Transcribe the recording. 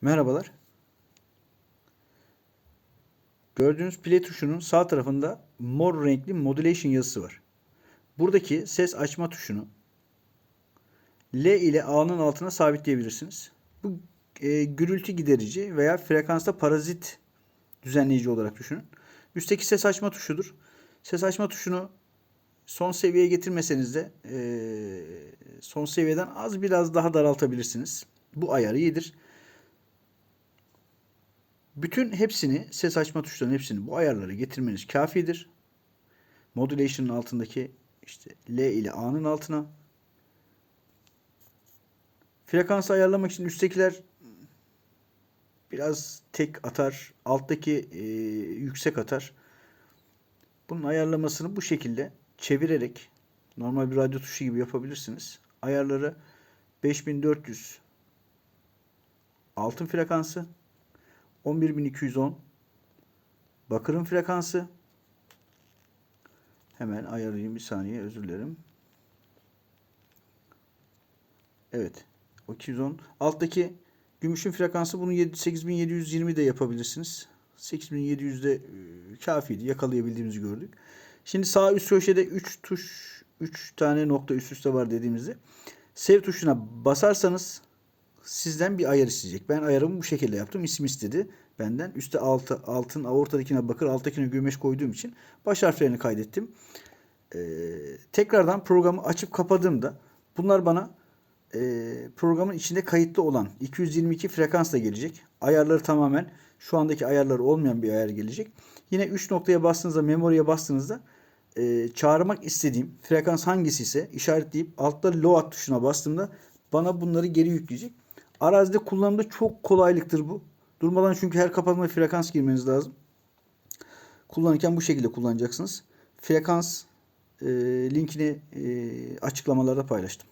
Merhabalar. Gördüğünüz play tuşunun sağ tarafında mor renkli modulation yazısı var. Buradaki ses açma tuşunu L ile A'nın altına sabitleyebilirsiniz. Bu e, gürültü giderici veya frekansta parazit düzenleyici olarak düşünün. Üstteki ses açma tuşudur. Ses açma tuşunu son seviyeye getirmeseniz de e, son seviyeden az biraz daha daraltabilirsiniz. Bu ayar iyidir. Bütün hepsini, ses açma tuşlarının hepsini bu ayarlara getirmeniz kafidir. Modulation'ın altındaki işte L ile A'nın altına. Frekansı ayarlamak için üsttekiler biraz tek atar, alttaki e, yüksek atar. Bunun ayarlamasını bu şekilde çevirerek normal bir radyo tuşu gibi yapabilirsiniz. Ayarları 5400 altın frekansı 11210 bakırın frekansı hemen ayarlayayım bir saniye özür dilerim. Evet. O 210. Alttaki gümüşün frekansı bunu 8720 de yapabilirsiniz. 8700'de e, kafiydi. Yakalayabildiğimizi gördük. Şimdi sağ üst köşede 3 tuş 3 tane nokta üst üste var dediğimizde save tuşuna basarsanız sizden bir ayar isteyecek. Ben ayarımı bu şekilde yaptım. İsim istedi benden. Üste altı, altın ortadakine bakır, alttakine gümüş koyduğum için baş harflerini kaydettim. Ee, tekrardan programı açıp kapadığımda bunlar bana e, programın içinde kayıtlı olan 222 frekansla gelecek. Ayarları tamamen şu andaki ayarları olmayan bir ayar gelecek. Yine 3 noktaya bastığınızda, memoriye bastığınızda e, çağırmak istediğim frekans hangisi ise işaretleyip altta load tuşuna bastığımda bana bunları geri yükleyecek. Arazide kullanımda çok kolaylıktır bu. Durmadan çünkü her kapatma frekans girmeniz lazım. Kullanırken bu şekilde kullanacaksınız. Frekans e, linkini e, açıklamalarda paylaştım.